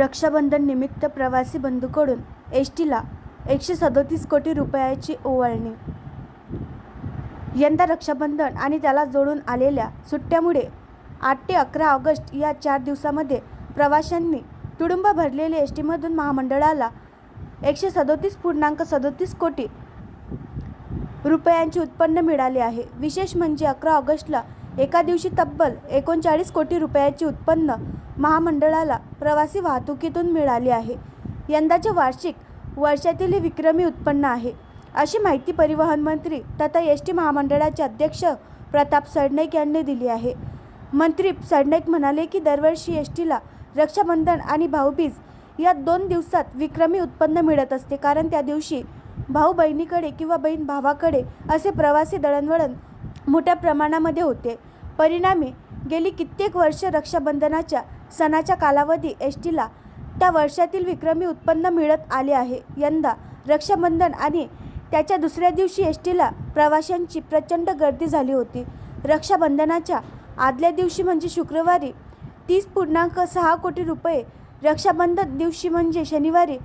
रक्षाबंधन निमित्त प्रवासी बंधूकडून एस टीला एकशे सदोतीस कोटी रुपयाची ओवाळणी. यंदा रक्षाबंधन आणि त्याला जोडून आलेल्या सुट्ट्यामुळे आठ ते अकरा ऑगस्ट या चार दिवसामध्ये प्रवाशांनी तुडुंब भरलेले एस टीमधून महामंडळाला एकशे सदोतीस पूर्णांक सदोतीस कोटी रुपयांचे उत्पन्न मिळाले आहे. विशेष म्हणजे अकरा ऑगस्टला एका दिवशी तब्बल एकोणचाळीस कोटी रुपयाचे उत्पन्न महामंडळाला प्रवासी वाहतुकीतून मिळाले आहे. यंदाचे वार्षिक वर्षातील हे विक्रमी उत्पन्न आहे. अशी माहिती परिवहन मंत्री तथा एस टी महामंडळाचे अध्यक्ष प्रताप सरनाईक यांनी दिली आहे. मंत्री सरनाईक म्हणाले की दरवर्षी एस टीला रक्षाबंधन आणि भाऊबीज या दोन दिवसात विक्रमी उत्पन्न मिळत असते. कारण त्या दिवशी भाऊ बहिणीकडे किंवा बहीण भावाकडे असे प्रवासी दळणवळण मोठ्या प्रमाणामध्ये होते. परिणामी गेली कित्येक वर्ष रक्षाबंधनाच्या सणाच्या कालावधी एस टीला त्या वर्षातील विक्रमी उत्पन्न मिळत आले आहे. यंदा रक्षाबंधन आणि त्याच्या दुसऱ्या दिवशी एस टीला प्रवाशांची प्रचंड गर्दी झाली होती. रक्षाबंधनाच्या आदल्या दिवशी म्हणजे शुक्रवारी तीस पूर्णांक सहा कोटी रुपये रक्षाबंधन दिवशी म्हणजे शनिवारी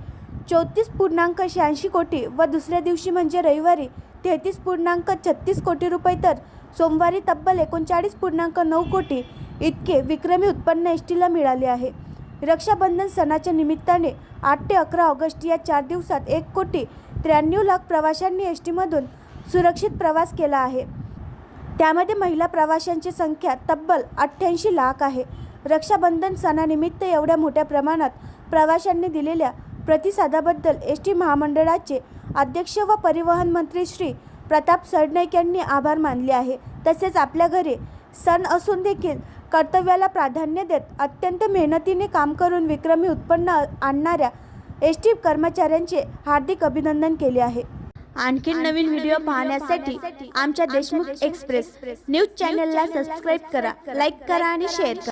चौतीस पूर्णांक शहाऐंशी कोटी व दुसऱ्या दिवशी म्हणजे रविवारी तेहतीस पूर्णांक छत्तीस कोटी रुपये तर सोमवारी तब्बल एकोणचाळीस पूर्णांक नऊ कोटी इतके विक्रमी उत्पन्न एस टीला मिळाले आहे. रक्षाबंधन सणाच्या निमित्ताने आठ ते अकरा ऑगस्ट या चार दिवसात एक कोटी त्र्याण्णव लाख प्रवाशांनी एस टीमधून सुरक्षित प्रवास केला आहे. त्यामध्ये महिला प्रवाशांची संख्या तब्बल अठ्ठ्याऐंशी लाख आहे. रक्षाबंधन सणानिमित्त एवढ्या मोठ्या प्रमाणात प्रवाशांनी दिलेल्या प्रतिसादाबद्दल एस टी महामंडळाचे अध्यक्ष व परिवहन मंत्री श्री प्रताप सरनाईक यांनी आभार मानले आहे. तसेच आपल्या घरी सण असून देखील कर्तव्याला प्राधान्य देत अत्यंत मेहनतीने काम करून विक्रमी उत्पन्न आणणाऱ्या एस टी कर्मचाऱ्यांचे हार्दिक अभिनंदन केले आहे. आणखी नवीन व्हिडिओ पाहण्यासाठी आमच्या देशमुख एक्सप्रेस न्यूज चॅनलला सबस्क्राईब करा लाईक करा आणि शेअर करा.